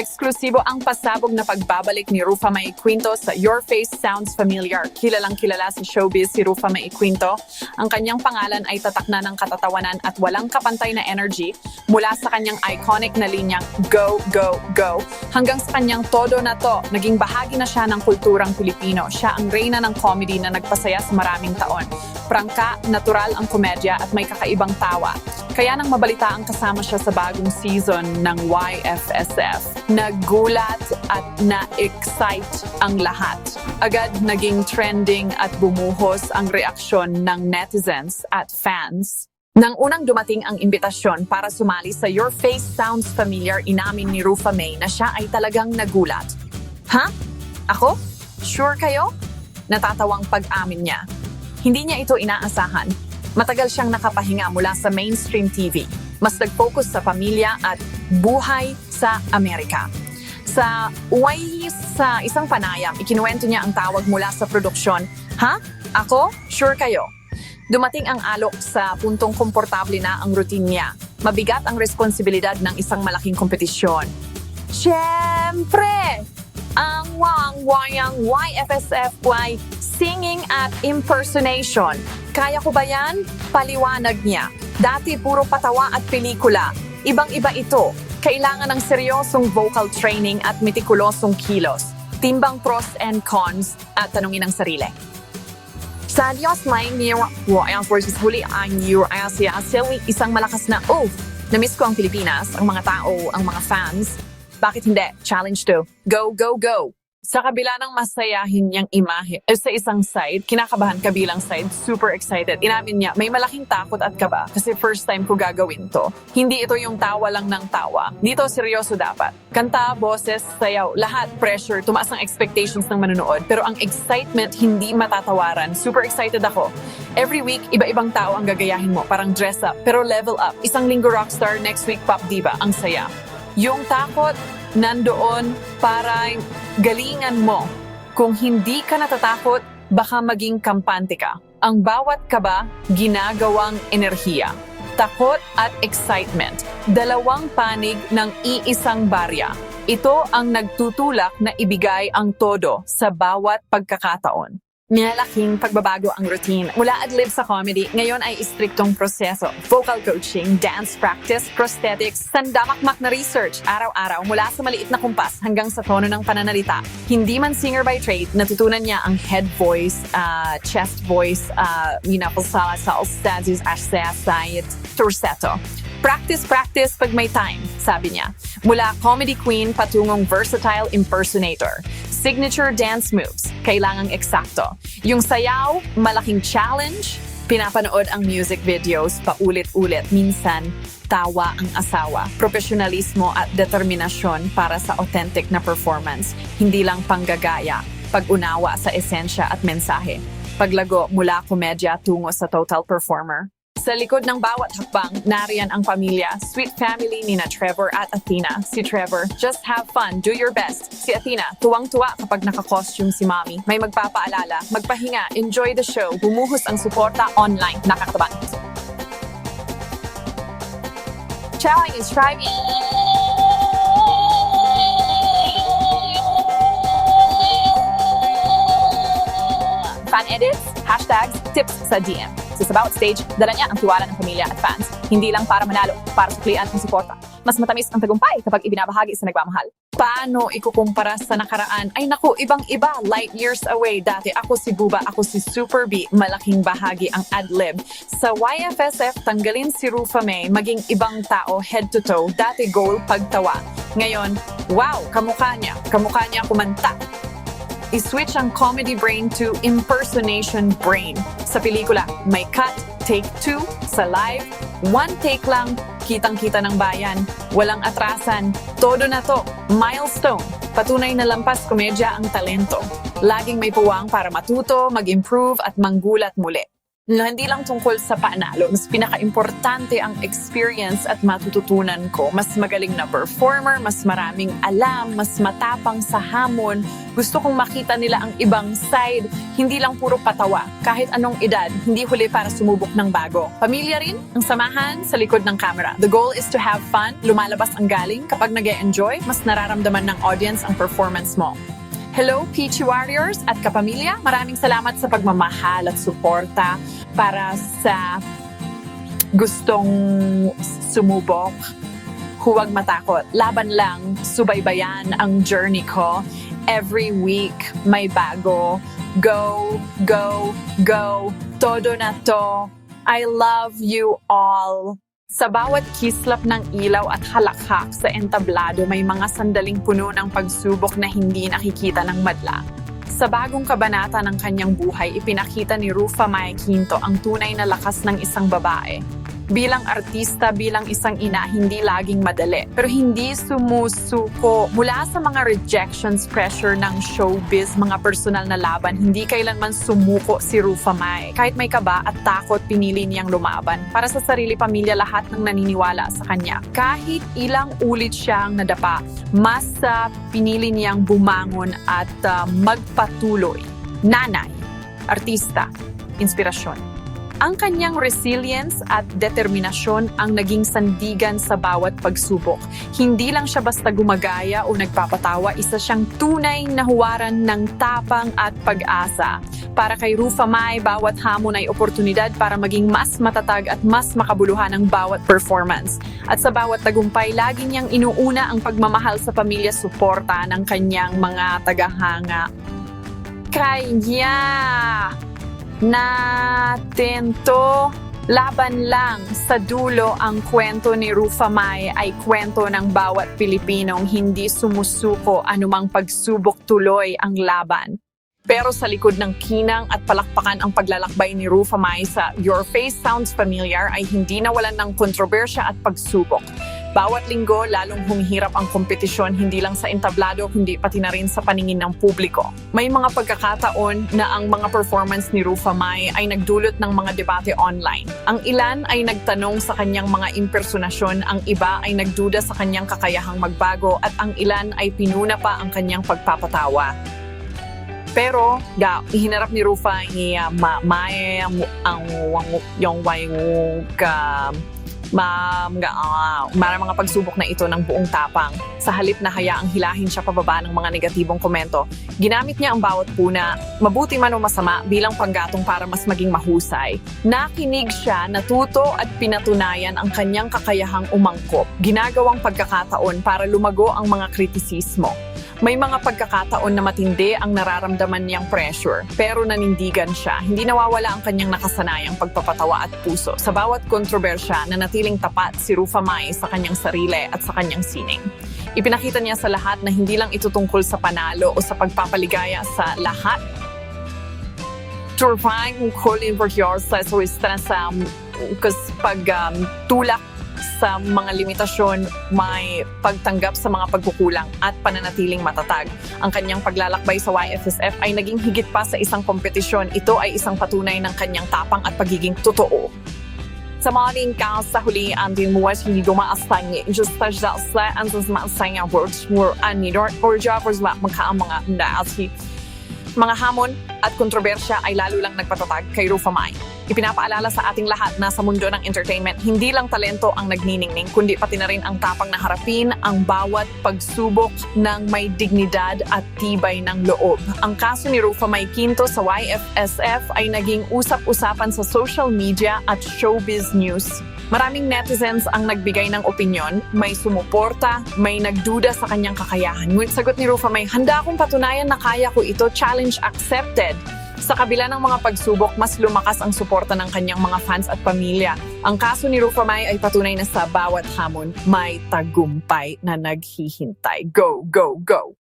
Eksklusibo ang pasabog na pagbabalik ni Rufa May Quinto sa Your Face Sounds Familiar. Kilalang kilala sa showbiz si Rufa May Quinto. Ang kanyang pangalan ay tatak na ng katatawanan at walang kapantay na energy mula sa kanyang iconic na linyang Go, Go, Go hanggang sa kanyang todo na to. Naging bahagi na siya ng kulturang Pilipino. Siya ang reyna ng comedy na nagpasaya sa maraming taon. Prangka, natural ang komedya at may kakaibang tawa. Kaya nang mabalita ang kasama siya sa bagong season ng YFSF, nagulat at na-excite ang lahat. Agad naging trending at bumuhos ang reaksyon ng netizens at fans. Nang unang dumating ang imbitasyon para sumali sa Your Face Sounds Familiar, inamin ni Rufa May na siya ay talagang nagulat. Ha? Ako? Sure kayo? Natatawang pag-amin niya. Hindi niya ito inaasahan. Matagal siyang nakapahinga mula sa mainstream TV. Mas nag-focus sa pamilya at buhay sa Amerika. Sa way sa isang panayam, ikinuwento niya ang tawag mula sa produksyon, Ha? Ako? Sure kayo? Dumating ang alok sa puntong komportable na ang routine niya. Mabigat ang responsibilidad ng isang malaking kompetisyon. Siyempre! Ang wang wayang YFSFY singing at impersonation. Kaya ko ba yan? Paliwanag niya. Dati puro patawa at pelikula. Ibang-iba ito. Kailangan ng seryosong vocal training at metikulosong kilos. Timbang pros and cons at tanungin ang sarili. Sa Diyos may niwa ang versus huli ang New Asia Silly, isang malakas na oh, na-miss ko ang Pilipinas, ang mga tao, ang mga fans. Bakit hindi? Challenge to. Go, go, go! Sa kabila ng masayahin niyang imahe, eh, sa isang side, kinakabahan kabilang side, super excited. Inamin niya, may malaking takot at kaba kasi first time ko gagawin to. Hindi ito yung tawa lang ng tawa. Dito seryoso dapat. Kanta, boses, sayaw, lahat pressure, tumaas ang expectations ng manonood. Pero ang excitement hindi matatawaran. Super excited ako. Every week, iba-ibang tao ang gagayahin mo, parang dress up, pero level up. Isang linggo rockstar, next week pop diva, ang saya. Yung takot, nandoon para galingan mo. Kung hindi ka natatakot, baka maging kampante ka. Ang bawat kaba, ginagawang enerhiya. Takot at excitement. Dalawang panig ng iisang barya. Ito ang nagtutulak na ibigay ang todo sa bawat pagkakataon. Malaking pagbabago ang routine. Mula adlib sa comedy, ngayon ay istriktong proseso. Vocal coaching, dance practice, prosthetics, sandamakmak na research, araw-araw mula sa maliit na kumpas hanggang sa tono ng pananalita. Hindi man singer by trade, natutunan niya ang head voice, uh, chest voice, uh, minapasala sa status asayasayit, torsetto. Practice, practice pag may time, sabi niya. Mula comedy queen patungong versatile impersonator. Signature dance moves, kailangang eksakto. Yung sayaw, malaking challenge. Pinapanood ang music videos paulit-ulit. Minsan, tawa ang asawa. Profesionalismo at determinasyon para sa authentic na performance. Hindi lang panggagaya, pag-unawa sa esensya at mensahe. Paglago mula komedya tungo sa total performer. Sa likod ng bawat hakbang, nariyan ang pamilya, sweet family ni na Trevor at Athena. Si Trevor, just have fun, do your best. Si Athena, tuwang-tuwa kapag naka-costume si mommy. May magpapaalala, magpahinga, enjoy the show, bumuhos ang suporta online. Nakakatabang. Challenge is striving. fan edits, hashtags, tips sa DM. Sa bawat stage, dala niya ang tiwala ng pamilya at fans. Hindi lang para manalo, para suklian ang suporta. Mas matamis ang tagumpay kapag ibinabahagi sa nagmamahal. Paano ikukumpara sa nakaraan? Ay naku, ibang-iba, light years away. Dati ako si Buba, ako si Super B, malaking bahagi ang adlib. Sa YFSF, tanggalin si Rufa May, maging ibang tao head to toe. Dati goal, pagtawa. Ngayon, wow, kamukha niya. Kamukha niya kumanta i-switch ang comedy brain to impersonation brain. Sa pelikula, may cut, take two, sa live, one take lang, kitang-kita ng bayan, walang atrasan, todo na to, milestone, patunay na lampas komedya ang talento. Laging may puwang para matuto, mag-improve at manggulat muli. Na hindi lang tungkol sa panalo, mas pinaka-importante ang experience at matututunan ko. Mas magaling na performer, mas maraming alam, mas matapang sa hamon. Gusto kong makita nila ang ibang side, hindi lang puro patawa. Kahit anong edad, hindi huli para sumubok ng bago. Pamilya rin ang samahan sa likod ng camera. The goal is to have fun, lumalabas ang galing. Kapag nag enjoy mas nararamdaman ng audience ang performance mo. Hello, Peachy Warriors at kapamilya. Maraming salamat sa pagmamahal at suporta para sa gustong sumubok. Huwag matakot. Laban lang, subaybayan ang journey ko. Every week, may bago. Go, go, go. Todo na to. I love you all. Sa bawat kislap ng ilaw at halakhak sa entablado may mga sandaling puno ng pagsubok na hindi nakikita ng madla. Sa bagong kabanata ng kanyang buhay, ipinakita ni Rufa Mae Quinto ang tunay na lakas ng isang babae. Bilang artista, bilang isang ina, hindi laging madali. Pero hindi sumusuko. Mula sa mga rejections, pressure ng showbiz, mga personal na laban, hindi kailanman sumuko si Rufa Mae. Kahit may kaba at takot, pinili niyang lumaban. Para sa sarili pamilya, lahat ng naniniwala sa kanya. Kahit ilang ulit siyang nadapa, mas ah, pinili niyang bumangon at ah, magpatuloy. Nanay, artista, inspirasyon. Ang kanyang resilience at determinasyon ang naging sandigan sa bawat pagsubok. Hindi lang siya basta gumagaya o nagpapatawa, isa siyang tunay na huwaran ng tapang at pag-asa. Para kay Rufa Mai, bawat hamon ay oportunidad para maging mas matatag at mas makabuluhan ang bawat performance. At sa bawat tagumpay, lagi niyang inuuna ang pagmamahal sa pamilya suporta ng kanyang mga tagahanga. Kaya natin to. Laban lang sa dulo ang kwento ni Rufa Mai ay kwento ng bawat Pilipinong hindi sumusuko anumang pagsubok tuloy ang laban. Pero sa likod ng kinang at palakpakan ang paglalakbay ni Rufa Mai sa Your Face Sounds Familiar ay hindi nawalan ng kontrobersya at pagsubok. Bawat linggo, lalong humihirap ang kompetisyon hindi lang sa entablado kundi pati na rin sa paningin ng publiko. May mga pagkakataon na ang mga performance ni Rufa Mai ay nagdulot ng mga debate online. Ang ilan ay nagtanong sa kanyang mga impersonasyon, ang iba ay nagduda sa kanyang kakayahang magbago at ang ilan ay pinuna pa ang kanyang pagpapatawa. Pero, ga, ihinarap ni Rufa ni uh, ma, mae ang ang wang- yung way ka ma, ah, marang mga pagsubok na ito ng buong tapang. Sa halip na hayaang hilahin siya pababa ng mga negatibong komento, ginamit niya ang bawat puna, mabuti man o masama, bilang panggatong para mas maging mahusay. Nakinig siya, natuto at pinatunayan ang kanyang kakayahang umangkop. Ginagawang pagkakataon para lumago ang mga kritisismo. May mga pagkakataon na matindi ang nararamdaman niyang pressure, pero nanindigan siya. Hindi nawawala ang kanyang nakasanayang pagpapatawa at puso. Sa bawat kontrobersya, nanatiling tapat si Rufa Mai sa kanyang sarili at sa kanyang sining. Ipinakita niya sa lahat na hindi lang ito tungkol sa panalo o sa pagpapaligaya sa lahat. For yourself so sa kasi pag um, tulak sa mga limitasyon, may pagtanggap sa mga pagkukulang at pananatiling matatag. Ang kanyang paglalakbay sa YFSF ay naging higit pa sa isang kompetisyon. Ito ay isang patunay ng kanyang tapang at pagiging totoo. Sa maling ka sa huli ang dimuwas hindi dumaastang just touch that slat and sa maastang ang words were anidor or jobbers la magkaang mga naasi. Mga hamon at kontrobersya ay lalo lang nagpatatag kay Rufa Mai. Ipinapaalala sa ating lahat na sa mundo ng entertainment, hindi lang talento ang nagniningning, kundi pati na rin ang tapang na harapin ang bawat pagsubok ng may dignidad at tibay ng loob. Ang kaso ni Rufa Quinto sa YFSF ay naging usap-usapan sa social media at showbiz news. Maraming netizens ang nagbigay ng opinyon, may sumuporta, may nagduda sa kanyang kakayahan. Ngunit sagot ni Rufa May, handa akong patunayan na kaya ko ito, challenge accepted. Sa kabila ng mga pagsubok, mas lumakas ang suporta ng kanyang mga fans at pamilya. Ang kaso ni Rufa May ay patunay na sa bawat hamon, may tagumpay na naghihintay. Go, go, go!